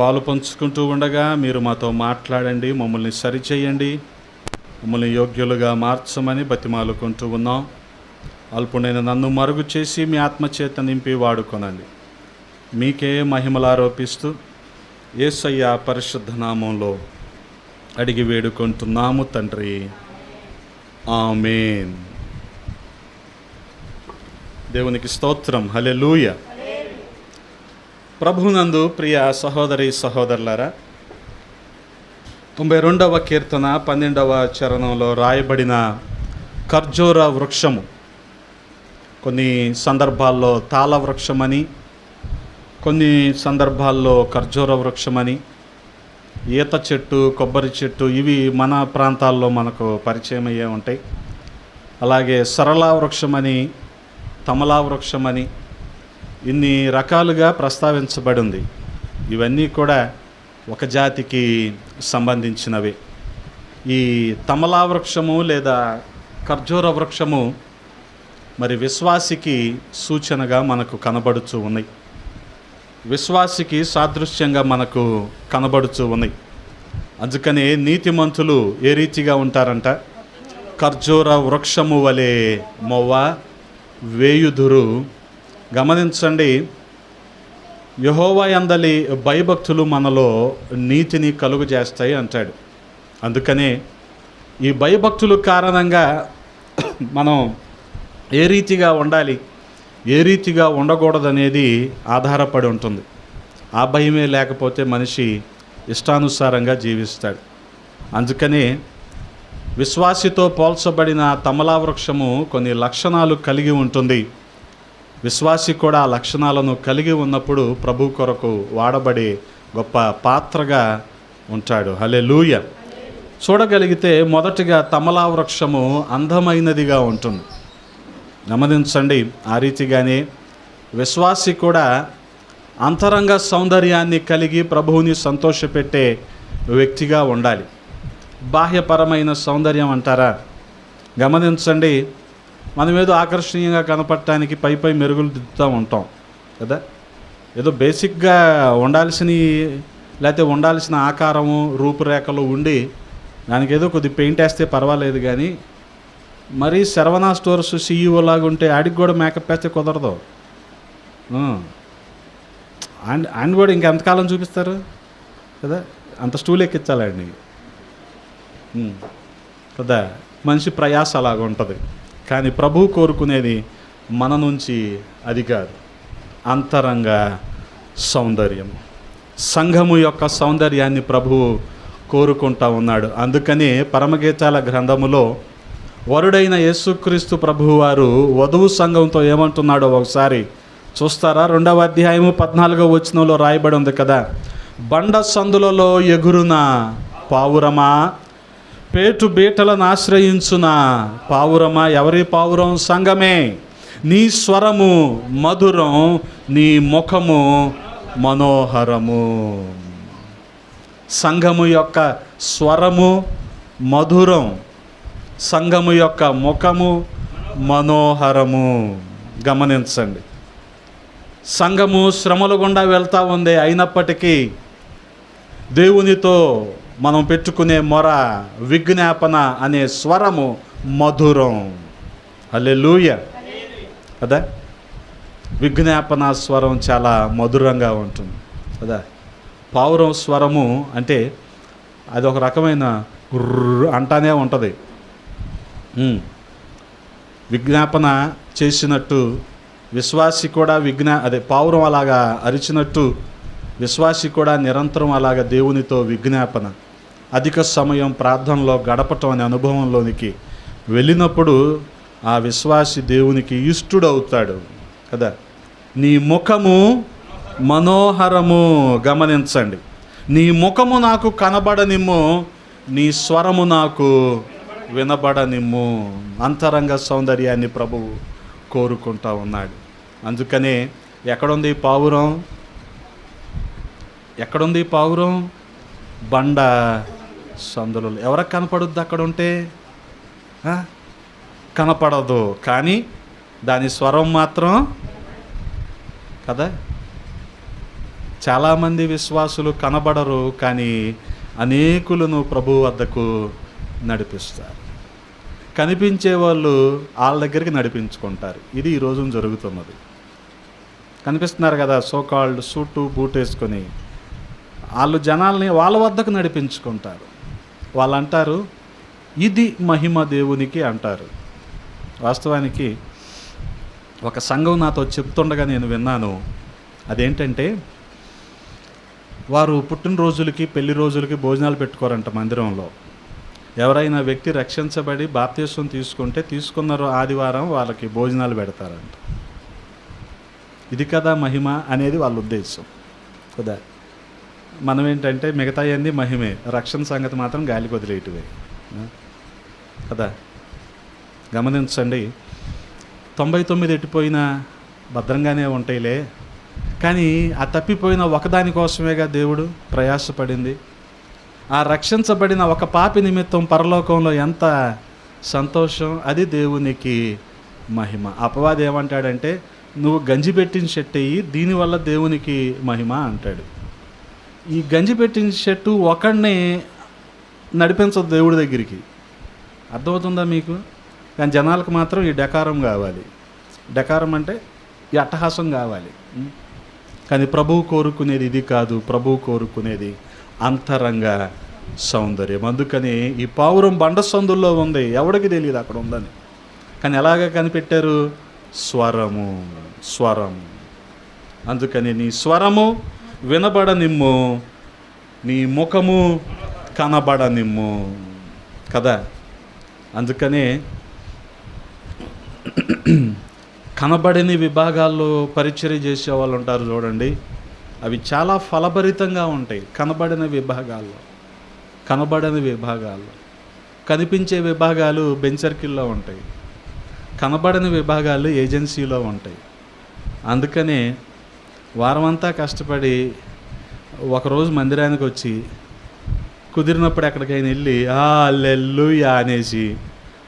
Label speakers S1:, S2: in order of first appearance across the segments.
S1: పాలు పంచుకుంటూ ఉండగా మీరు మాతో మాట్లాడండి మమ్మల్ని సరిచేయండి. మమ్మల్ని యోగ్యులుగా మార్చమని బతిమాలుకుంటూ ఉన్నాం. అల్పుడైన నన్ను మరుగు చేసి మీ ఆత్మచేత నింపి వాడుకొనండి. మీకే మహిమలారోపిస్తూ ఆరోపిస్తూ యేసయ్య పరిశుద్ధ నామంలో అడిగి వేడుకుంటున్నాము తండ్రి. ఆమెన్. దేవునికి స్తోత్రం. హలెలూయ ప్రభునందు ప్రియ సహోదరి సహోదరులారా తొంభై రెండవ కీర్తన పన్నెండవ చరణంలో రాయబడిన ఖర్జూర వృక్షము. కొన్ని సందర్భాల్లో తాళ వృక్షమని కొన్ని సందర్భాల్లో ఖర్జూర వృక్షమని ఈత చెట్టు కొబ్బరి చెట్టు ఇవి మన ప్రాంతాల్లో మనకు పరిచయం అయ్యే ఉంటాయి. అలాగే సరళ వృక్షమని తమలా వృక్షమని ఇన్ని రకాలుగా ప్రస్తావించబడింది. ఇవన్నీ కూడా ఒక జాతికి సంబంధించినవి. ఈ తమలా వృక్షము లేదా ఖర్జూర వృక్షము మరి విశ్వాసికి సూచనగా మనకు కనబడుచూ ఉన్నాయి. విశ్వాసికి సాదృశ్యంగా మనకు కనబడుతూ ఉన్నాయి. అందుకనే నీతిమంతులు ఏ రీతిగా ఉంటారంట? ఖర్జూర వృక్షము వలె మొవ్వ వేయుదురు గమనించండి యహోవా అందలి భయభక్తులు మనలో నీతిని కలుగు చేస్తాయి అంటాడు. అందుకనే ఈ భయభక్తులు కారణంగా మనం ఏ రీతిగా ఉండాలి ఏ రీతిగా ఉండకూడదనేది ఆధారపడి ఉంటుంది. ఆ భయమే లేకపోతే మనిషి ఇష్టానుసారంగా జీవిస్తాడు. అందుకని విశ్వాసితో పోల్చబడిన తమలా వృక్షము కొన్ని లక్షణాలు కలిగి ఉంటుంది. విశ్వాసి కూడా ఆ లక్షణాలను కలిగి ఉన్నప్పుడు ప్రభు కొరకు వాడబడే గొప్ప పాత్రగా ఉంటాడు. హలే లూయ చూడగలిగితే మొదటిగా తమలా వృక్షము అందమైనదిగా ఉంటుంది. గమనించండి ఆ రీతిగానే విశ్వాసి కూడా అంతరంగ సౌందర్యాన్ని కలిగి ప్రభువుని సంతోషపెట్టే వ్యక్తిగా ఉండాలి. బాహ్యపరమైన సౌందర్యం అంటారా? గమనించండి మనం ఏదో ఆకర్షణీయంగా కనపడటానికి పై పై మెరుగులు దిద్దుతూ ఉంటాం కదా? ఏదో బేసిక్గా ఉండాల్సిన లేకపోతే ఉండాల్సిన ఆకారము రూపురేఖలు ఉండి దానికి ఏదో కొద్ది పెయింట్ వేస్తే పర్వాలేదు కానీ మరీ శరవణ స్టోర్స్ సీఈఓ లాగా ఉంటే ఆడికి కూడా మేకప్ వేస్తే కుదరదు. ఆయన ఆయన కూడా ఇంకెంతకాలం చూపిస్తారు కదా? అంత స్టూల్ ఎక్కించాలండి కదా? మనిషి ప్రయాస అలాగ ఉంటుంది కానీ ప్రభు కోరుకునేది మన నుంచి అది కాదు. అంతరంగ సౌందర్యం. సంఘము యొక్క సౌందర్యాన్ని ప్రభువు కోరుకుంటా ఉన్నాడు. అందుకని పరమగీతాల గ్రంథములో వరుడైన యేసుక్రీస్తు ప్రభువు వారు వధువు సంఘంతో ఏమంటున్నాడో ఒకసారి చూస్తారా? రెండవ అధ్యాయము పద్నాలుగో వచనంలో రాయబడి ఉంది కదా. బండ సందులలో ఎగురున పావురమా? పేటు బీటలను ఆశ్రయించున పావురమా? ఎవరి పావురం? సంగమే. నీ స్వరము మధురం నీ ముఖము మనోహరము. సంఘము యొక్క స్వరము మధురం సంఘము యొక్క ముఖము మనోహరము. గమనించండి. సంఘము శ్రమల గుండా వెళ్తూ ఉంది. అయినప్పటికీ దేవునితో మనం పెట్టుకునే మొర విజ్ఞాపన అనే స్వరము మధురం. అల్లెలూయ కదా? విజ్ఞాపన స్వరం చాలా మధురంగా ఉంటుంది. కదా? పావురం స్వరము అంటే అది ఒక రకమైన అంటానే ఉంటుంది. విజ్ఞాపన చేసినట్టు విశ్వాసి కూడా విజ్ఞా అదే పావురం అలాగా అరిచినట్టు విశ్వాసి కూడా నిరంతరం అలాగా దేవునితో విజ్ఞాపన. అధిక సమయం ప్రార్థనలో గడపటం అనే అనుభవంలోనికి వెళ్ళినప్పుడు ఆ విశ్వాసి దేవునికి ఇష్టుడవుతాడు కదా? నీ ముఖము మనోహరము గమనించండి. నీ ముఖము నాకు కనబడనిమ్ము నీ స్వరము నాకు వినబడనిమ్ము. అంతరంగ సౌందర్యాన్ని ప్రభువు కోరుకుంటా ఉన్నాడు. అందుకనే ఎక్కడుంది పావురం? ఎక్కడుంది పావురం? బండ సందులు ఎవరికి కనపడుద్ది అక్కడ ఉంటే? కనపడదు. కానీ దాని స్వరం మాత్రం కదా? చాలామంది విశ్వాసులు కనబడరు కానీ అనేకులను ప్రభు వద్దకు నడిపిస్తారు. కనిపించే వాళ్ళు వాళ్ళ దగ్గరికి నడిపించుకుంటారు. ఇది ఈ రోజున జరుగుతున్నది. కనిపిస్తున్నారు కదా సోకాల్డ్ సూటు బూట్ వేసుకొని. వాళ్ళు జనాల్ని వాళ్ళ వద్దకు నడిపించుకుంటారు. వాళ్ళు అంటారు ఇది మహిమ దేవునికి అంటారు. వాస్తవానికి ఒక సంఘం నాతో చెప్తుండగా నేను విన్నాను. అదేంటంటే వారు పుట్టినరోజులకి పెళ్ళి రోజులకి భోజనాలు పెట్టుకోరంట మందిరంలో. ఎవరైనా వ్యక్తి రక్షించబడి బాప్తీసం తీసుకుంటే తీసుకున్న ఆదివారం వాళ్ళకి భోజనాలు పెడతారంట. ఇది కదా మహిమ అనేది వాళ్ళ ఉద్దేశం. కదా? మనం ఏంటంటే మిగతా అన్ని మహిమే. రక్షణ సంగతి మాత్రం గాలికి వదిలేయటమే. కదా? గమనించండి. తొంభై తొమ్మిది ఎట్టిపోయినా భద్రంగానే ఉంటాయిలే. కానీ ఆ తప్పిపోయిన ఒకదాని కోసమేగా దేవుడు ప్రయాసపడింది. ఆ రక్షించబడిన ఒక పాపి నిమిత్తం పరలోకంలో ఎంత సంతోషం అది దేవునికి మహిమ. అపవాది ఏమంటాడంటే నువ్వు గంజి పెట్టిన షర్ట్ అయ్యి దీనివల్ల దేవునికి మహిమ అంటాడు. ఈ గంజి పెట్టిన షర్టు ఒకడిని నడిపించదు దేవుడి దగ్గరికి. అర్థమవుతుందా మీకు? కానీ జనాలకు మాత్రం ఈ డకారం కావాలి. డకారం అంటే ఈ అట్టహాసం కావాలి. కానీ ప్రభువు కోరుకునేది ఇది కాదు. ప్రభువు కోరుకునేది అంతరంగ సౌందర్యం. అందుకని ఈ పావురం బండ సందుల్లో ఉంది. ఎవడికి తెలియదు అక్కడ ఉందని. కానీ ఎలాగ కనిపెట్టారు? స్వరము. స్వరం. అందుకని నీ స్వరము వినబడనిమ్ము. నీ ముఖము కనబడనిమ్ము. కదా? అందుకనే కనబడని విభాగాల్లో పరిచర్య చేసే వాళ్ళు ఉంటారు చూడండి. అవి చాలా ఫలభరితంగా ఉంటాయి కనబడని విభాగాల్లో. కనబడని విభాగాల్లో. కనిపించే విభాగాలు బెంచ్ సర్కిల్లో ఉంటాయి. కనబడని విభాగాలు ఏజెన్సీలో ఉంటాయి. అందుకనే వారమంతా కష్టపడి ఒకరోజు మందిరానికి వచ్చి కుదిరినప్పుడు ఎక్కడికైనా వెళ్ళి ఆ అనేసి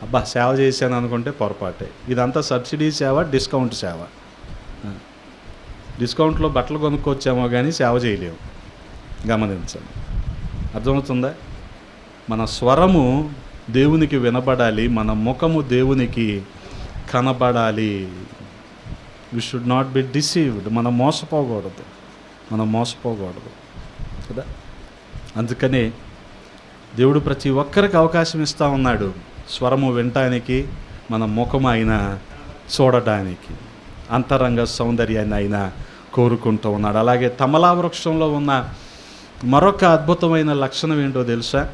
S1: అబ్బా సేవ చేశాను అనుకుంటే పొరపాటే. ఇదంతా సబ్సిడీ సేవ డిస్కౌంట్ సేవ. డిస్కౌంట్లో బట్టలు కొనుక్కొచ్చామో కానీ సేవ చేయలేము. గమనించండి. అర్థమవుతుందా? మన స్వరము దేవునికి వినబడాలి మన ముఖము దేవునికి కనబడాలి. We should not be deceived మనం మోసపోకూడదు. మనం మోసపోకూడదు. కదా? అందుకనే దేవుడు ప్రతి ఒక్కరికి అవకాశం ఇస్తూ ఉన్నాడు. స్వరము వినటానికి మన ముఖం అయినా చూడటానికి అంతరంగ సౌందర్యాన్ని అయినా కోరుకుంటూ ఉన్నాడు. అలాగే తమలా వృక్షంలో ఉన్న మరొక అద్భుతమైన లక్షణం ఏంటో తెలుసా?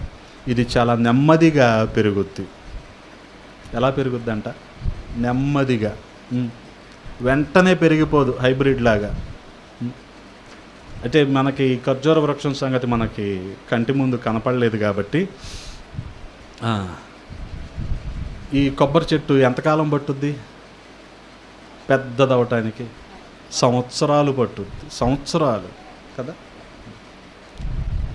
S1: ఇది చాలా నెమ్మదిగా పెరుగుద్ది. ఎలా పెరుగుద్దంట? నెమ్మదిగా. వెంటనే పెరిగిపోదు హైబ్రిడ్ లాగా. అయితే అంటే మనకి ఖర్జూర వృక్షం సంగతి మనకి కంటి ముందు కనపడలేదు కాబట్టి ఈ కొబ్బరి చెట్టు ఎంతకాలం పట్టుద్ది? పెద్దదవటానికి సంవత్సరాలు పట్టుద్ది. సంవత్సరాలు కదా?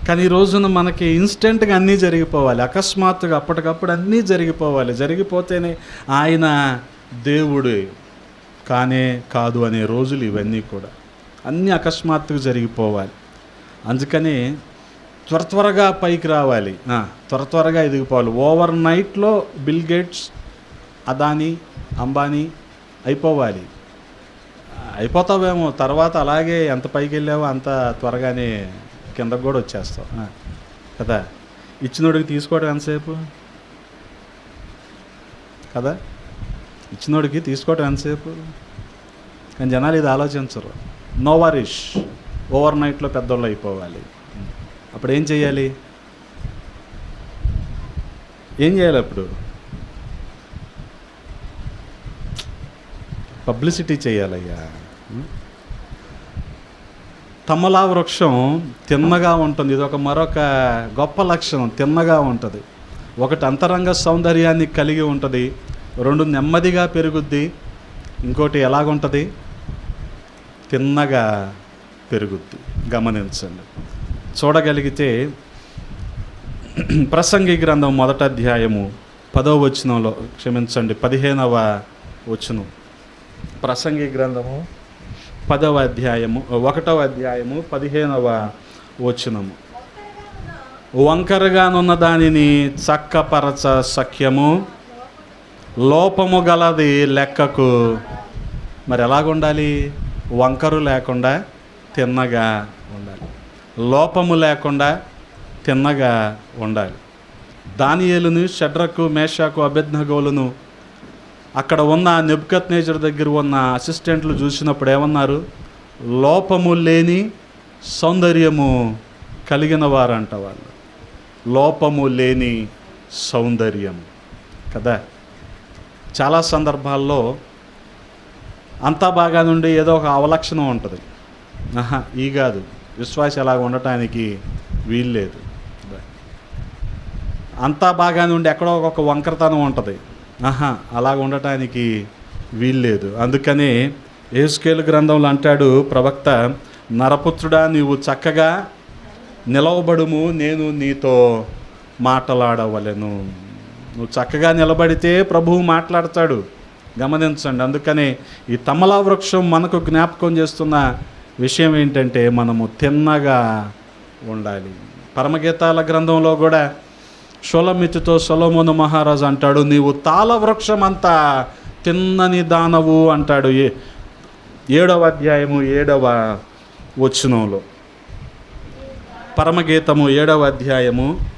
S1: కానీ ఈ రోజున మనకి ఇన్స్టెంట్గా అన్నీ జరిగిపోవాలి. అకస్మాత్తుగా అప్పటికప్పుడు అన్నీ జరిగిపోవాలి. జరిగిపోతేనే ఆయన దేవుడు కానే కాదు అనే రోజులు ఇవన్నీ కూడా. అన్నీ అకస్మాత్తుగా జరిగిపోవాలి. అందుకని త్వర త్వరగా పైకి రావాలి. త్వర త్వరగా ఎదిగిపోవాలి. ఓవర్ నైట్లో బిల్ గేట్స్ అదానీ అంబానీ అయిపోవాలి. అయిపోతావేమో. తర్వాత అలాగే ఎంత పైకి వెళ్ళావో అంత త్వరగానే కిందకు కూడా వచ్చేస్తావు. కదా? ఇచ్చినోడికి తీసుకోవడం ఎంతసేపు? కదా? ఇచ్చినోడికి తీసుకోవటం ఎంతసేపు? కానీ జనాలు ఇది ఆలోచించరు. నో వరిష్ ఓవర్ నైట్లో పెద్దోళ్ళు అయిపోవాలి. అప్పుడు ఏం చేయాలి ఏం చేయాలి అప్పుడు? పబ్లిసిటీ చేయాలయ్యా. తమలా వృక్షం తిన్నగా ఉంటుంది. ఇది ఒక మరొక గొప్ప లక్షణం. తిన్నగా ఉంటుంది. ఒకటి అంతరంగ సౌందర్యాన్ని కలిగి ఉంటుంది. రెండు నెమ్మదిగా పెరుగుద్ది. ఇంకోటి ఎలాగుంటుంది? తిన్నగా పెరుగుద్ది. గమనించండి. చూడగలిగితే ప్రసంగి గ్రంథం మొదట అధ్యాయము పదవ వచనంలో క్షమించండి పదిహేనవ వచనం. ప్రసంగి గ్రంథము పదవ అధ్యాయము ఒకటవ అధ్యాయము పదిహేనవ వచనము. వంకరగానున్న దానిని చక్కపరచ సఖ్యము లోపము గలది లెక్కకు. మరి ఎలాగుండాలి? వంకరు లేకుండా తిన్నగా ఉండాలి. లోపము లేకుండా తిన్నగా ఉండాలి. దానియేలును షడ్రకు మేషాకు అభిజ్ఞగోలును అక్కడ ఉన్న నెబ్కత్ నేచర్ దగ్గర ఉన్న అసిస్టెంట్లు చూసినప్పుడు ఏమన్నారు? లోపము లేని సౌందర్యము కలిగిన వారంట వాళ్ళు. లోపము లేని సౌందర్యం కదా? చాలా సందర్భాల్లో అంతా బాగా నుండి ఏదో ఒక అవలక్షణం ఉంటుంది. ఆహా ఈ కాదు. విశ్వాసం అలాగ ఉండటానికి వీల్లేదు అంతా బాగా నుండి ఎక్కడో ఒక వంకరతనం ఉంటుంది. ఆహా అలాగ ఉండటానికి వీల్లేదు అందుకని ఏసుకేలు గ్రంథంలో అంటాడు ప్రవక్త నరపుత్రుడా నీవు చక్కగా నిలవబడుము నేను నీతో మాటలాడవలెను. నువ్వు చక్కగా నిలబడితే ప్రభువు మాట్లాడతాడు. గమనించండి అందుకని ఈ తమలా వృక్షం మనకు జ్ఞాపకం చేస్తున్న విషయం ఏంటంటే మనము తిన్నగా ఉండాలి. పరమగీతాల గ్రంథంలో కూడా షోలమితితో సొలమోను మహారాజు అంటాడు నీవు తాళ వృక్షం అంతా తిన్నని దానవు అంటాడు. ఏ ఏడవ అధ్యాయము ఏడవ వచనంలో. పరమగీతము ఏడవ అధ్యాయము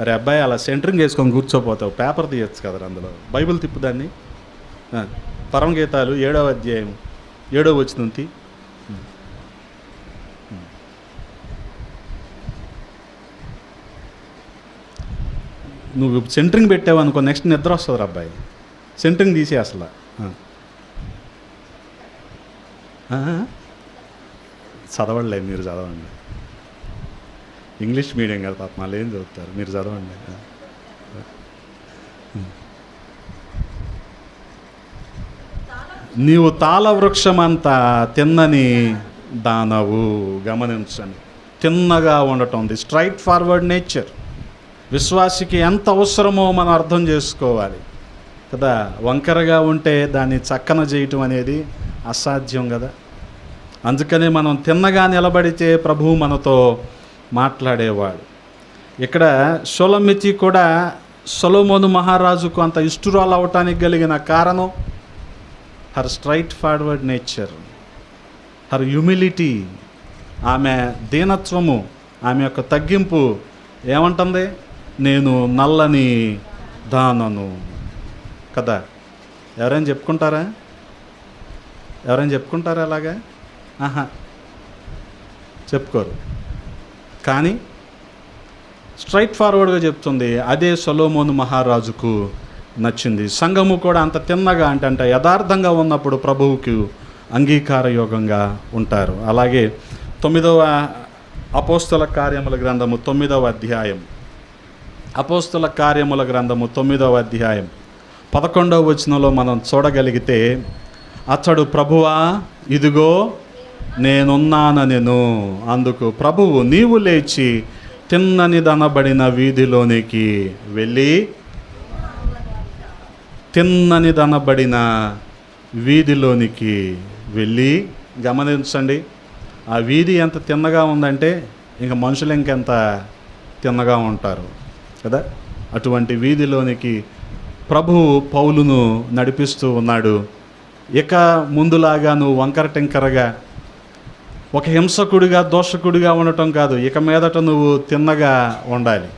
S1: మరి అబ్బాయి అలా సెంటరింగ్ వేసుకొని కూర్చోపోతావు. పేపర్ తీయచ్చు కదా అందులో. బైబిల్ తిప్పుదాన్ని ఆ, పరమగీతాలు ఏడవ అధ్యాయం ఏడవ వచ్చింది నువ్వు సెంటరింగ్ పెట్టావు అనుకో నెక్స్ట్ నిద్ర వస్తుంది అబ్బాయి. సెంటరింగ్ తీసే అసలు. చదవడలేదు చదవండి మీరు చదవండి. ఇంగ్లీష్ మీడియం కదా పాప మళ్ళీ ఏం చదువుతారు? మీరు చదవండి. నీవు తాళ వృక్షమంతా తిన్నని దానవు గమనించండి. తిన్నగా ఉండటం ఉంది స్ట్రైట్ ఫార్వర్డ్ నేచర్. విశ్వాసికి ఎంత అవసరమో మనం అర్థం చేసుకోవాలి. కదా? వంకరగా ఉంటే దాన్ని చక్కన చేయటం అనేది అసాధ్యం కదా? అందుకనే మనం తిన్నగా నిలబడితే ప్రభువు మనతో మాట్లాడేవాడు. ఇక్కడ సొలమితి కూడా సొలోమోను మహారాజుకు అంత ఇష్టురాలు అవటానికి కలిగిన కారణం her straightforward nature her humility ఆమె దీనత్వము ఆమె యొక్క తగ్గింపు ఏమంటుంది? నేను నల్లని దానను. కదా ఎవరైనా చెప్పుకుంటారా? ఎవరైనా చెప్పుకుంటారా అలాగా? ఆహా చెప్పుకోరు. కానీ స్ట్రైట్ ఫార్వర్డ్గా చెప్తుంది అదే సొలోమోను మహారాజుకు నచ్చింది. సంఘము కూడా అంత తిన్నగా అంటే అంటే యథార్థంగా ఉన్నప్పుడు ప్రభువుకు అంగీకార యోగంగా ఉంటారు. అలాగే తొమ్మిదవ అపోస్తుల కార్యముల గ్రంథము తొమ్మిదవ అధ్యాయం. అపోస్తుల కార్యముల గ్రంథము తొమ్మిదవ అధ్యాయం. పదకొండవ వచనంలో మనం చూడగలిగితే అతడు ప్రభువా ఇదిగో నేనున్నానెను అందుకు ప్రభువు నీవు లేచి తిన్నని దనబడిన వీధిలోనికి వెళ్ళి తిన్నని దనబడిన వీధిలోనికి వెళ్ళి గమనించండి. ఆ వీధి ఎంత తిన్నగా ఉందంటే ఇంక మనుషులు ఇంకెంత తిన్నగా ఉంటారు కదా? అటువంటి వీధిలోనికి ప్రభువు పౌలును నడిపిస్తూ ఉన్నాడు. ఇక ముందులాగా నువ్వు వంకర టింకరగా ఒక హింసకుడిగా దోషకుడిగా ఉండటం కాదు. ఇక మీదట నువ్వు తిన్నగా ఉండాలి.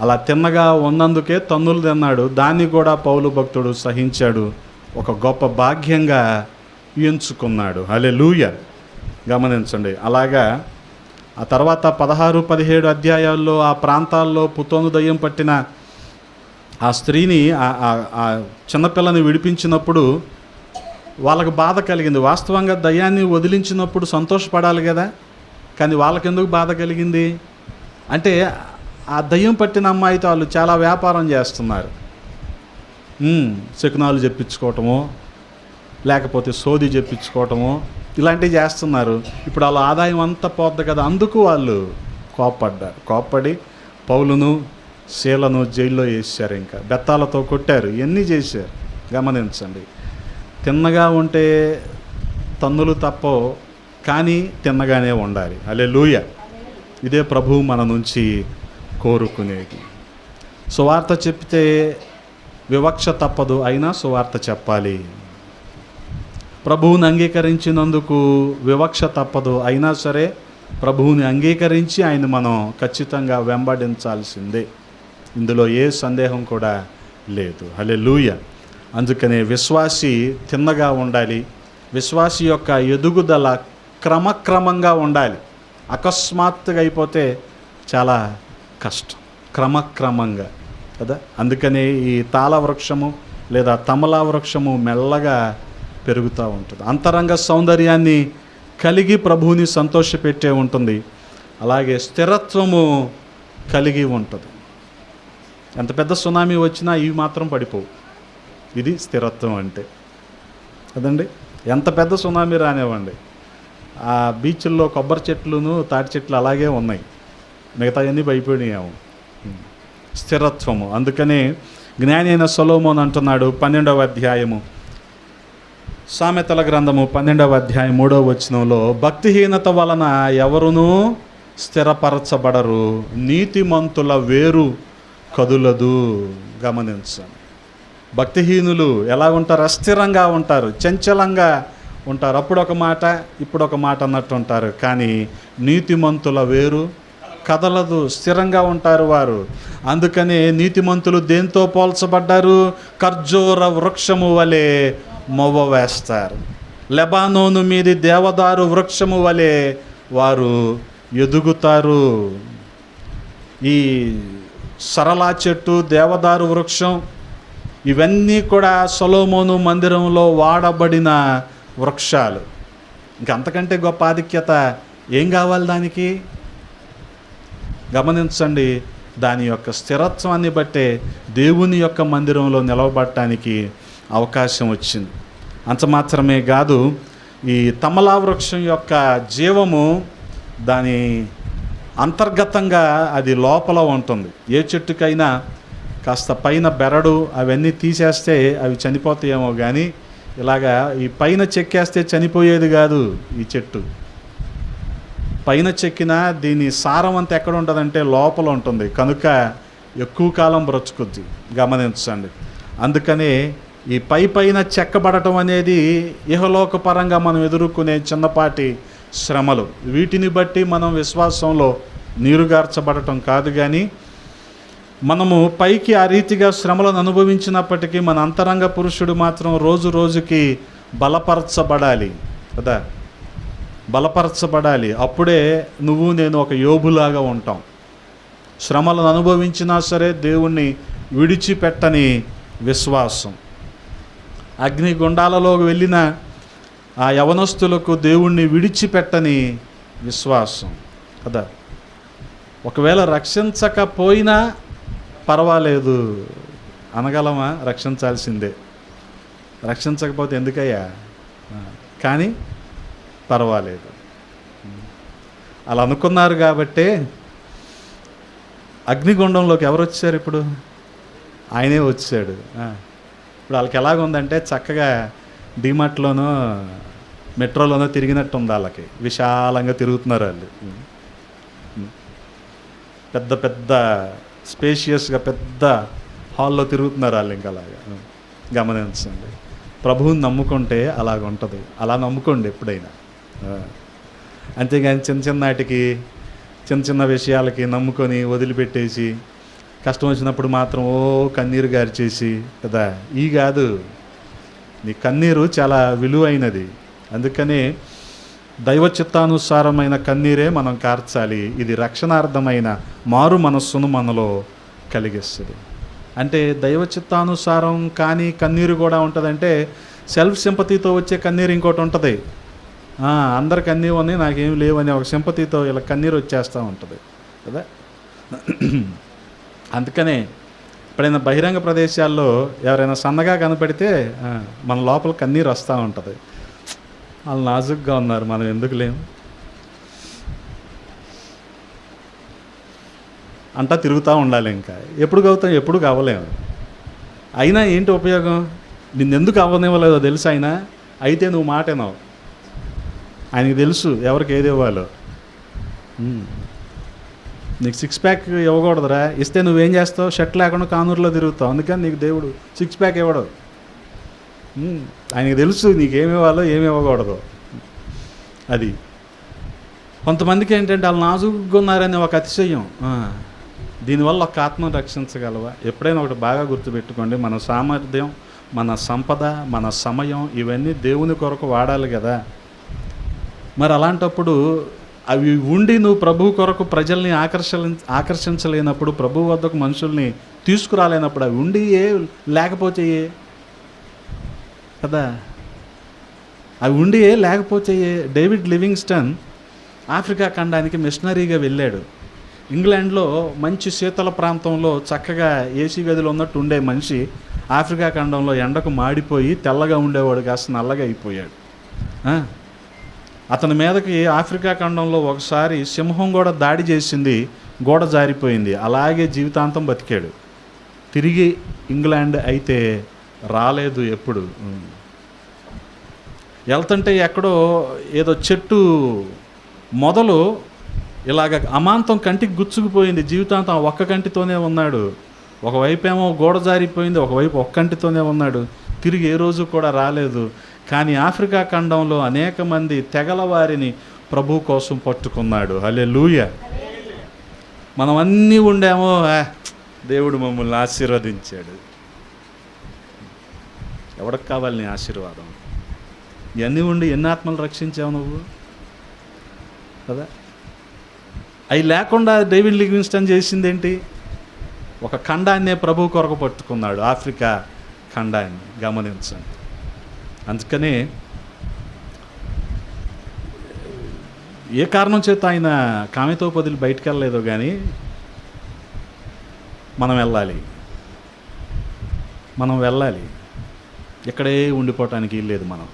S1: అలా తిన్నగా ఉన్నందుకే తన్నులు తిన్నాడు. దాన్ని కూడా పౌలు భక్తుడు సహించాడు. ఒక గొప్ప భాగ్యంగా ఎంచుకున్నాడు. అలే లూయ గమనించండి. అలాగా ఆ తర్వాత పదహారు పదిహేడు అధ్యాయాల్లో ఆ ప్రాంతాల్లో పుతోను దయ్యం పట్టిన ఆ స్త్రీని ఆ- చిన్నపిల్లని విడిపించినప్పుడు వాళ్ళకు బాధ కలిగింది. వాస్తవంగా దయ్యాన్ని వదిలించినప్పుడు సంతోషపడాలి కదా? కానీ వాళ్ళకెందుకు బాధ కలిగింది? అంటే ఆ దయ్యం పట్టిన అమ్మాయితో వాళ్ళు చాలా వ్యాపారం చేస్తున్నారు. శకునాలు చెప్పించుకోవటము లేకపోతే సోది చెప్పించుకోవటము ఇలాంటివి చేస్తున్నారు. ఇప్పుడు వాళ్ళ ఆదాయం అంతా పోద్ది కదా? అందుకు వాళ్ళు కోప్పడ్డారు. కోప్పడి పౌలును శీలను జైల్లో వేసారు ఇంకా. బెత్తాలతో కొట్టారు. ఇవన్నీ చేశారు. గమనించండి. తిన్నగా ఉంటే తన్నులు తప్పో కానీ తిన్నగానే ఉండాలి. అలే లూయ ఇదే ప్రభువు మన నుంచి కోరుకునేది. సువార్త చెప్తే వివక్ష తప్పదు అయినా సువార్త చెప్పాలి. ప్రభువుని అంగీకరించినందుకు వివక్ష తప్పదు అయినా సరే ప్రభువుని అంగీకరించి ఆయన మనం ఖచ్చితంగా వెంబడించాల్సిందే. ఇందులో ఏ సందేహం కూడా లేదు. హలే లూయ అందుకనే విశ్వాసి తిన్నగా ఉండాలి. విశ్వాసి యొక్క ఎదుగుదల క్రమక్రమంగా ఉండాలి. అకస్మాత్తుగా అయిపోతే చాలా కష్టం. క్రమక్రమంగా కదా? అందుకనే ఈ తాళ వృక్షము లేదా తమలా వృక్షము మెల్లగా పెరుగుతూ ఉంటుంది. అంతరంగ సౌందర్యాన్ని కలిగి ప్రభువుని సంతోషపెట్టే ఉంటుంది. అలాగే స్థిరత్వము కలిగి ఉంటుంది. ఎంత పెద్ద సునామీ వచ్చినా ఇవి మాత్రం పడిపోవు. ఇది స్థిరత్వం అంటే. కదండి? ఎంత పెద్ద సునామీ రానివ్వండి. ఆ బీచ్ల్లో కొబ్బరి చెట్లును తాటి చెట్లు అలాగే ఉన్నాయి. మిగతా అన్నీ భయపడినాము స్థిరత్వము. అందుకనే జ్ఞాని అయిన సొలోమోన్ అంటున్నాడు పన్నెండవ అధ్యాయము. సామెతల గ్రంథము పన్నెండవ అధ్యాయం మూడవ వచనంలో భక్తిహీనత వలన ఎవరునూ స్థిరపరచబడరు. నీతిమంతుల వేరు కదులదు. గమనించండి. భక్తిహీనులు ఎలా ఉంటారు అస్థిరంగా ఉంటారు చంచలంగా ఉంటారు. అప్పుడు ఒక మాట ఇప్పుడు ఒక మాట అన్నట్టు ఉంటారు. కానీ నీతిమంతుల వేరు కదలదు స్థిరంగా ఉంటారు వారు. అందుకనే నీతిమంతులు దేంతో పోల్చబడ్డారు? ఖర్జూర వృక్షము వలె మొవ్వ వేస్తారు. లెబానోను మీది దేవదారు వృక్షము వలె వారు ఎదుగుతారు. ఈ సరళా చెట్టు దేవదారు వృక్షం ఇవన్నీ కూడా సొలోమోను మందిరంలో వాడబడిన వృక్షాలు. ఇంకంతకంటే గొప్ప ఆధిక్యత ఏం కావాలి దానికి? గమనించండి దాని యొక్క స్థిరత్వాన్ని బట్టే దేవుని యొక్క మందిరంలో నిలవబడటానికి అవకాశం వచ్చింది. అంత మాత్రమే కాదు ఈ తమలా వృక్షం యొక్క జీవము దాని అంతర్గతంగా అది లోపల ఉంటుంది. ఏ చెట్టుకైనా కాస్త పైన బెరడు అవన్నీ తీసేస్తే అవి చనిపోతాయేమో కానీ ఇలాగా ఈ పైన చెక్కేస్తే చనిపోయేది కాదు ఈ చెట్టు. పైన చెక్కిన దీని సారం అంతా ఎక్కడ ఉంటుందంటే లోపల ఉంటుంది. కనుక ఎక్కువ కాలం బ్రొచ్చుకుద్ది గమనించండి. అందుకనే ఈ పై పైన చెక్కబడటం అనేది ఇహలోకపరంగా మనం ఎదుర్కొనే చిన్నపాటి శ్రమలు. వీటిని బట్టి మనం విశ్వాసంలో నీరుగార్చబడటం కాదు కానీ మనము పైకి ఆ రీతిగా శ్రమలను అనుభవించినప్పటికీ మన అంతరంగ పురుషుడు మాత్రం రోజు రోజుకి బలపరచబడాలి కదా? బలపరచబడాలి. అప్పుడే నువ్వు నేను ఒక యోబులాగా ఉంటాం. శ్రమలను అనుభవించినా సరే దేవుణ్ణి విడిచిపెట్టని విశ్వాసం. అగ్నిగుండాలలోకి వెళ్ళిన ఆ యవనస్తులకు దేవుణ్ణి విడిచిపెట్టని విశ్వాసం కదా? ఒకవేళ రక్షించకపోయినా పర్వాలేదు. అనగలమా? రక్షించాల్సిందే. రక్షించకపోతే ఎందుకయ్యా? కానీ పర్వాలేదు. అలా అనుకున్నారు కాబట్టే అగ్నిగుండంలోకి ఎవరు వచ్చారు ఇప్పుడు? ఆయనే వచ్చాడు. ఇప్పుడు వాళ్ళకి ఎలాగుందంటే చక్కగా డిమార్ట్లోనో మెట్రోలోనో తిరిగినట్టు ఉంది వాళ్ళకి. విశాలంగా తిరుగుతున్నారు వాళ్ళు. పెద్ద పెద్ద స్పేషియస్గా పెద్ద హాల్లో తిరుగుతున్నారు వాళ్ళు ఇంకా అలాగా. గమనించండి. ప్రభువుని నమ్ముకుంటే అలాగ ఉంటుంది. అలా నమ్ముకోండి ఎప్పుడైనా. అంతేగాని చిన్న చిన్నటికి చిన్న చిన్న విషయాలకి నమ్ముకొని వదిలిపెట్టేసి కష్టం వచ్చినప్పుడు మాత్రం ఓ కన్నీరు గారిచేసి కదా? ఈ కాదు. నీ కన్నీరు చాలా విలువైనది. అందుకనే దైవ చిత్తానుసారమైన కన్నీరే మనం కార్చాలి. ఇది రక్షణార్థమైన మారు మనస్సును మనలో కలిగిస్తుంది. అంటే దైవ చిత్తానుసారం కానీ కన్నీరు కూడా ఉంటుందంటే సెల్ఫ్ సింపతితో వచ్చే కన్నీరు ఇంకోటి ఉంటుంది. అందరికి అన్నీ ఉన్నాయి నాకేం లేవని ఒక సింపతితో ఇలా కన్నీరు వచ్చేస్తూ ఉంటుంది. కదా? అందుకనే ఎప్పుడైనా బహిరంగ ప్రదేశాల్లో ఎవరైనా సన్నగా కనపడితే మన లోపల కన్నీరు వస్తూ ఉంటుంది. వాళ్ళు నాజుగ్గా ఉన్నారు మనం ఎందుకు లేము? అంటా తిరుగుతూ ఉండాలి ఇంకా. ఎప్పుడు కవుతాం ఎప్పుడు కావలేము. అయినా ఏంటి ఉపయోగం? నిన్నెందుకు అవ్వనివ్వలేదో తెలుసు అయినా అయితే నువ్వు మాట ఆయనకి తెలుసు ఎవరికి ఏది ఇవ్వాలో. నీకు సిక్స్ ప్యాక్ ఇవ్వకూడదురా. ఇస్తే నువ్వేం చేస్తావు? షర్ట్ లేకుండా కానూరులో తిరుగుతావు. అందుకని నీకు దేవుడు సిక్స్ ప్యాక్ ఇవ్వడు. ఆయనకి తెలుసు నీకేమి ఇవ్వాలో ఏమి ఇవ్వకూడదు అది. కొంతమందికి ఏంటంటే వాళ్ళు నాజుగ్గా ఉన్నారని ఒక అతిశయం. దీనివల్ల ఒక ఆత్మను రక్షించగలవా? ఎప్పుడైనా ఒకటి బాగా గుర్తుపెట్టుకోండి. మన సామర్థ్యం మన సంపద మన సమయం ఇవన్నీ దేవుని కొరకు వాడాలి కదా. మరి అలాంటప్పుడు అవి ఉండి నువ్వు ప్రభు కొరకు ప్రజల్ని ఆకర్ష ఆకర్షించలేనప్పుడు ప్రభు వద్దకు మనుషుల్ని తీసుకురాలేనప్పుడు అవి ఉండి ఏ లేకపోతే ఏ? కదా? అవి ఉండి లేకపోతే డేవిడ్ లివింగ్స్టన్ ఆఫ్రికా ఖండానికి మిషనరీగా వెళ్ళాడు. ఇంగ్లాండ్లో మంచి శీతల ప్రాంతంలో చక్కగా ఏసీ గదిలో ఉన్నట్టు ఉండే మనిషి ఆఫ్రికా ఖండంలో ఎండకు మాడిపోయి తెల్లగా ఉండేవాడు కాస్త నల్లగా అయిపోయాడు. అతని మీదకి ఆఫ్రికా ఖండంలో ఒకసారి సింహం కూడా దాడి చేసింది గోడ జారిపోయింది. అలాగే జీవితాంతం బతికాడు. తిరిగి ఇంగ్లాండ్ అయితే రాలేదు ఎప్పుడు. వెళ్తుంటే ఎక్కడో ఏదో చెట్టు మొదలు ఇలాగ అమాంతం కంటికి గుచ్చుకుపోయింది. జీవితాంతం ఒక్క కంటితోనే ఉన్నాడు. ఒకవైపు ఏమో గోడ జారిపోయింది ఒకవైపు ఒక్క కంటితోనే ఉన్నాడు. తిరిగి ఏ రోజు కూడా రాలేదు. కానీ ఆఫ్రికా ఖండంలో అనేక మంది తెగల వారిని ప్రభు కోసం పట్టుకున్నాడు. అలే లూయ మనం అన్నీ ఉండేమో దేవుడు మమ్మల్ని ఆశీర్వదించాడు. ఎవరికి కావాలి నీ ఆశీర్వాదం? ఇవన్నీ ఉండి ఎన్ని ఆత్మలు రక్షించావు నువ్వు? కదా? అవి లేకుండా డేవిడ్ లిగ్విన్స్టన్ చేసింది ఏంటి ఒక ఖండాన్నే ప్రభు కొరకు పట్టుకున్నాడు ఆఫ్రికా ఖండాన్ని గమనించండి. అందుకనే ఏ కారణం చేత ఆయన కామెతో పదిలి బయటికి వెళ్ళలేదో కానీ మనం వెళ్ళాలి. మనం వెళ్ళాలి. ఇక్కడే ఉండిపోవటానికి లేదు మనం.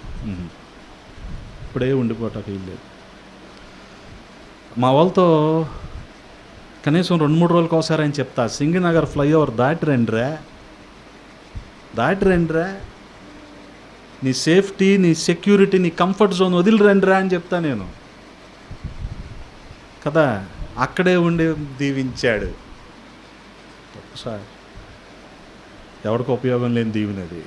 S1: ఇప్పుడే ఉండిపోవటానికి లేదు. మా వాళ్ళతో కనీసం రెండు మూడు రోజులకు ఒకసారి అని చెప్తా సింగనగర్ ఫ్లైఓవర్ దాటి రండిరా దాటి రండిరా నీ సేఫ్టీ నీ సెక్యూరిటీ నీ కంఫర్ట్ జోన్ వదిలి రండిరా అని చెప్తా నేను. కదా అక్కడే ఉండి దీవించాడు. ఒకసారి ఎవరికి ఉపయోగం లేని దీవెనది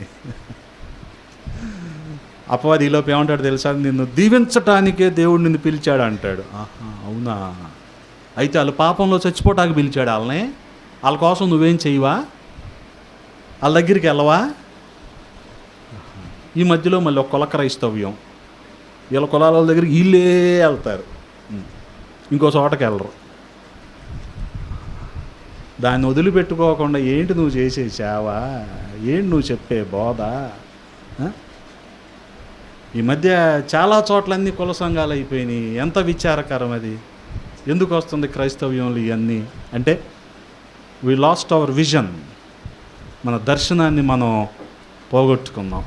S1: అపవాది ఈలోపు ఏమంటాడు తెలుసా? నిన్ను దీవించటానికే దేవుడు నిన్ను పిలిచాడు అంటాడు. ఆహా అవునా? అయితే వాళ్ళు పాపంలో చచ్చిపోటానికి పిలిచాడు వాళ్ళని. వాళ్ళ కోసం నువ్వేం చేయవా? వాళ్ళ దగ్గరికి వెళ్ళవా? ఈ మధ్యలో మళ్ళీ ఒక కుల క్రైస్తవ్యం. వీళ్ళ కులాల దగ్గరికి వీళ్ళే వెళ్తారు. ఇంకో చోటకి వెళ్ళరు. దాన్ని వదిలిపెట్టుకోకుండా ఏంటి నువ్వు చేసే సేవ ఏంటి నువ్వు చెప్పే బోధ? ఈ మధ్య చాలా చోట్లన్నీ కుల సంఘాలు అయిపోయినాయి. ఎంత విచారకరం అది? ఎందుకు వస్తుంది క్రైస్తవ్యంలో ఇవన్నీ? అంటే వి లాస్ట్ అవర్ విజన్ మన దర్శనాన్ని మనం పోగొట్టుకున్నాం.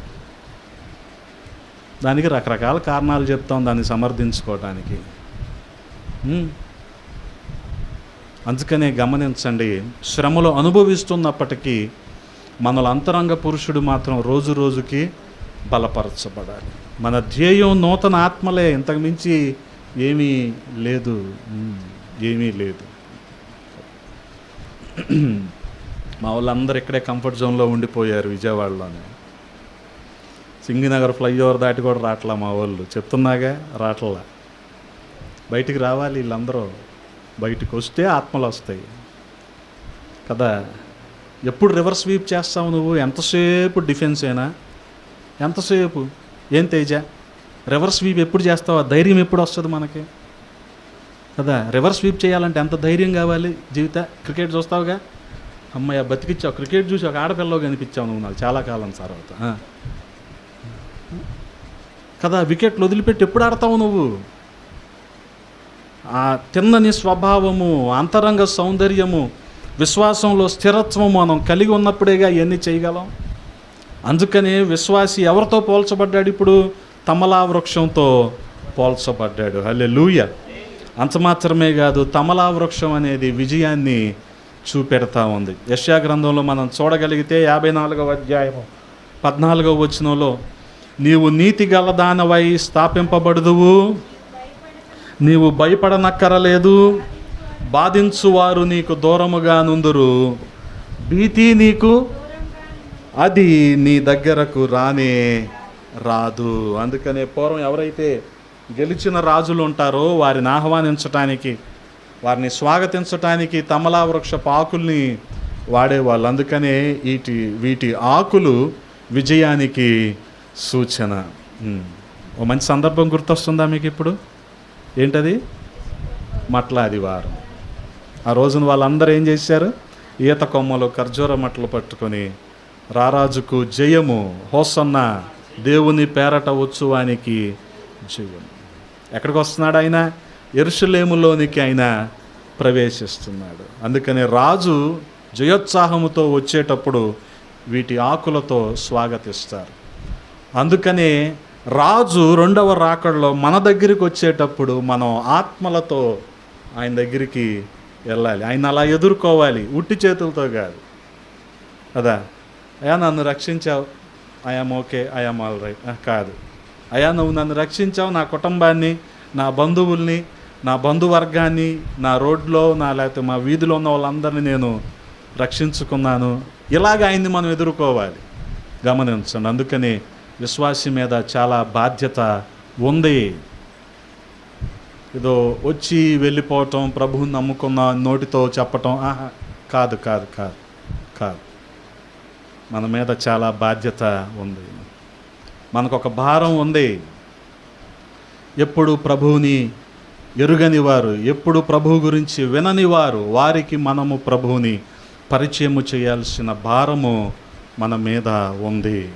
S1: దానికి రకరకాల కారణాలు చెప్తాం దాన్ని సమర్థించుకోవటానికి. అందుకనే గమనించండి శ్రమలు అనుభవిస్తున్నప్పటికీ మనల అంతరంగ పురుషుడు మాత్రం రోజు రోజుకి బలపరచబడాలి. మన ధ్యేయం నూతన ఆత్మలే ఇంతకుమించి ఏమీ లేదు. ఏమీ లేదు. మా వాళ్ళందరూ ఇక్కడే కంఫర్ట్ జోన్లో ఉండిపోయారు విజయవాడలోనే. సింగినగర్ ఫ్లైఓవర్ దాటి కూడా రాట్లా మా వాళ్ళు. చెప్తున్నాగా రాట్లా. బయటికి రావాలి వీళ్ళందరూ. బయటికి వస్తే ఆత్మలు వస్తాయి. కదా ఎప్పుడు రివర్స్ స్వీప్ చేస్తావు నువ్వు? ఎంతసేపు డిఫెన్స్ అయినా? ఎంతసేపు? ఏం తేజ? రివర్స్ స్వీప్ ఎప్పుడు చేస్తావు? ఆ ధైర్యం ఎప్పుడు వస్తుంది మనకి? కదా రివర్స్ స్వీప్ చేయాలంటే ఎంత ధైర్యం కావాలి? జీవిత క్రికెట్ చూస్తావుగా? అమ్మాయి బతికిచ్చావు. క్రికెట్ చూసి ఒక ఆడపిల్లగా కనిపించావు నువ్వు నాకు చాలా కాలం తర్వాత కదా వికెట్లు వదిలిపెట్టి ఎప్పుడు ఆడతావు నువ్వు? ఆ తిన్నని స్వభావము అంతరంగ సౌందర్యము విశ్వాసంలో స్థిరత్వము మనం కలిగి ఉన్నప్పుడేగా ఇవన్నీ చేయగలం? అందుకని విశ్వాసి ఎవరితో పోల్చబడ్డాడు ఇప్పుడు? తమలా వృక్షంతో పోల్చబడ్డాడు. హలే లూయ అంత మాత్రమే కాదు తమలా వృక్షం అనేది విజయాన్ని చూపెడతా ఉంది. యశ్యా గ్రంథంలో మనం చూడగలిగితే యాభై నాలుగవ అధ్యాయము పద్నాలుగవ వచనంలో నీవు నీతి గలదానవై స్థాపింపబడుదువు నీవు భయపడనక్కరలేదు బాధించువారు నీకు దూరముగా నుందురు భీతి నీకు అది నీ దగ్గరకు రానే రాదు. అందుకనే పూర్వం ఎవరైతే గెలిచిన రాజులు ఉంటారో వారిని ఆహ్వానించటానికి వారిని స్వాగతించటానికి తమలా వృక్ష ఆకుల్ని వాడేవాళ్ళు. అందుకనే వీటి వీటి ఆకులు విజయానికి సూచన. ఓ మంచి సందర్భం గుర్తొస్తుందా మీకు ఇప్పుడు? ఏంటది? మట్లాదివారం. ఆ రోజున వాళ్ళందరూ ఏం చేశారు? ఈత కొమ్మలు ఖర్జూర మట్టలు పట్టుకొని రారాజుకు జయము. హోసన్న దేవుని పేరట ఉత్సవానికి జయం ఎక్కడికి వస్తున్నాడు ఆయన? ఎరుషులేములోనికి ఆయన ప్రవేశిస్తున్నాడు. అందుకని రాజు జయోత్సాహముతో వచ్చేటప్పుడు వీటి ఆకులతో స్వాగతిస్తారు. అందుకనే రాజు రెండవ రాకడలో మన దగ్గరికి వచ్చేటప్పుడు మనం ఆత్మలతో ఆయన దగ్గరికి వెళ్ళాలి. ఆయన అలా ఎదుర్కోవాలి. ఉట్టి చేతులతో కాదు. కదా? అయా నన్ను రక్షించావు. I am okay I am all right. కాదు. అయా నువ్వు నన్ను రక్షించావు నా కుటుంబాన్ని నా బంధువుల్ని నా బంధువర్గాన్ని నా రోడ్లో నా లేకపోతే మా వీధిలో ఉన్న వాళ్ళందరినీ నేను రక్షించుకున్నాను. ఇలాగ ఆయన్ని మనం ఎదుర్కోవాలి. గమనించండి. అందుకని విశ్వాసి మీద చాలా బాధ్యత ఉంది. ఏదో వచ్చి వెళ్ళిపోవటం ప్రభువుని నమ్ముకున్న నోటితో చెప్పటం ఆహా కాదు కాదు కాదు కాదు. మన మీద చాలా బాధ్యత ఉంది. మనకు ఒక భారం ఉంది. ఎప్పుడు ప్రభువుని ఎరుగని వారు ఎప్పుడు ప్రభువు గురించి వినని వారు వారికి మనము ప్రభువుని పరిచయము చేయాల్సిన భారము మన మీద ఉంది.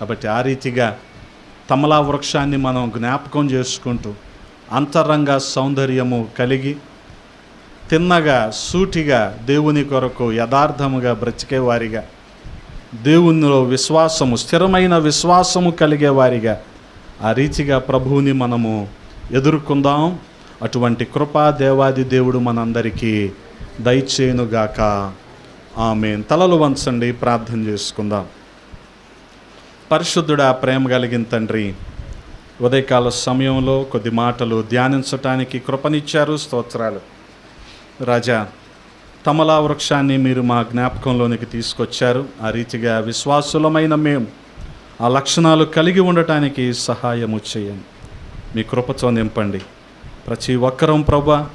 S1: కాబట్టి ఆ రీతిగా తమలా వృక్షాన్ని మనం జ్ఞాపకం చేసుకుంటూ అంతరంగ సౌందర్యము కలిగి తిన్నగా సూటిగా దేవుని కొరకు యథార్థముగా బ్రతికేవారిగా దేవునిలో విశ్వాసము స్థిరమైన విశ్వాసము కలిగే వారిగా ఆ రీతిగా ప్రభువుని మనము ఎదుర్కొందాం. అటువంటి కృపా దేవాది దేవుడు మనందరికీ దయచేయునుగాక. ఆమె తలలు వంచండి ప్రార్థన చేసుకుందాం. పరిశుద్ధుడా ప్రేమ కలిగిన తండ్రి ఉదయకాల సమయంలో కొద్ది మాటలు ధ్యానించటానికి కృపనిచ్చారు స్తోత్రాలు. రాజా తమలా వృక్షాన్ని మీరు మా జ్ఞాపకంలోనికి తీసుకొచ్చారు. ఆ రీతిగా విశ్వాసులమైన మేము ఆ లక్షణాలు కలిగి ఉండటానికి సహాయము చేయండి. మీ కృపతో నింపండి. ప్రతి ఒక్కరం ప్రభా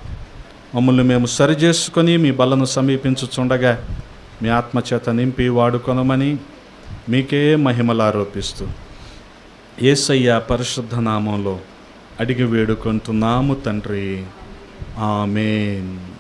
S1: మమ్మల్ని మేము సరిచేసుకొని మీ బలను సమీపించుచుండగా మీ ఆత్మచేత నింపి వాడుకొనమని మీకే మహిమలు ఆరోపిస్తూ ఏసయ్య పరిశుద్ధ నామంలో అడిగి వేడుకుంటున్నాము తండ్రి. ఆమెన్.